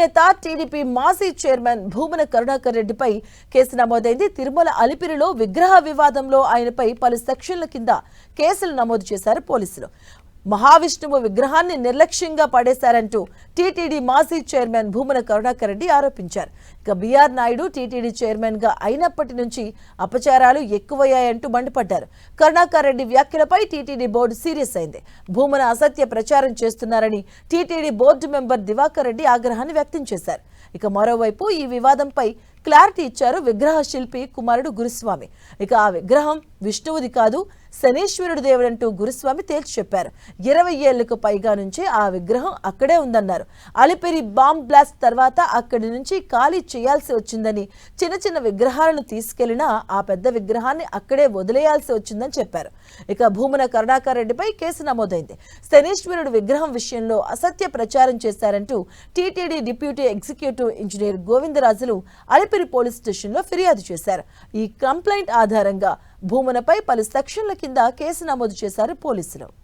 నేత టీడీపీ మాజీ చైర్మన్ భూమన కరుణాకర్ రెడ్డిపై కేసు నమోదైంది. తిరుమల అలిపిరిలో విగ్రహ వివాదంలో ఆయనపై పలు సెక్షన్ల కింద కేసులు నమోదు చేశారు పోలీసులు. మహావిష్ణువు విగ్రహాన్ని నిర్లక్ష్యంగా పడేశారంటూ టీటీడీ మాజీ చైర్మన్ భూమన కరుణాకర్ రెడ్డి ఆరోపించారు. ఇక బీఆర్ నాయుడు టీటీడీ చైర్మన్గా అయినప్పటి నుంచి అపచారాలు ఎక్కువయ్యాయంటూ మండిపడ్డారు. కరుణాకర్ రెడ్డి వ్యాఖ్యలపై టీటీడీ బోర్డు సీరియస్ అయింది. భూమన అసత్య ప్రచారం చేస్తున్నారని TTD board member Divakar Reddy ఆగ్రహాన్ని వ్యక్తం చేశారు. ఇక మరోవైపు ఈ వివాదంపై క్లారిటీ ఇచ్చారు విగ్రహ శిల్పి కుమారుడు గురుస్వామి. ఇక ఆ విగ్రహం విష్ణువుది కాదు శనీశ్వరుడు దేవుడంటూ గురుస్వామి తేల్చి చెప్పారు. ఇరవై ఏళ్ళకు పైగా నుంచి ఆ విగ్రహం అక్కడే ఉందన్నారు. అలిపిరి బాంబ్ బ్లాస్ట్ తర్వాత అక్కడి నుంచి ఖాళీ చేయాల్సి వచ్చిందని చిన్న చిన్న విగ్రహాలను తీసుకెళ్ళినా ఆ పెద్ద విగ్రహాన్ని అక్కడే వదిలేయాల్సి వచ్చిందని చెప్పారు. ఇక భూమన కరుణాకర్ రెడ్డిపై కేసు నమోదైంది. శనీశ్వరుడు విగ్రహం విషయంలో అసత్య ప్రచారం చేశారంటూ TTD deputy executive engineer Govindarajulu Alipiri police స్టేషన్లో ఫిర్యాదు చేశారు. ఈ కంప్లైంట్ ఆధారంగా భూమనపై పలు సెక్షన్ల కింద కేసు నమోదు చేశారు పోలీసులు.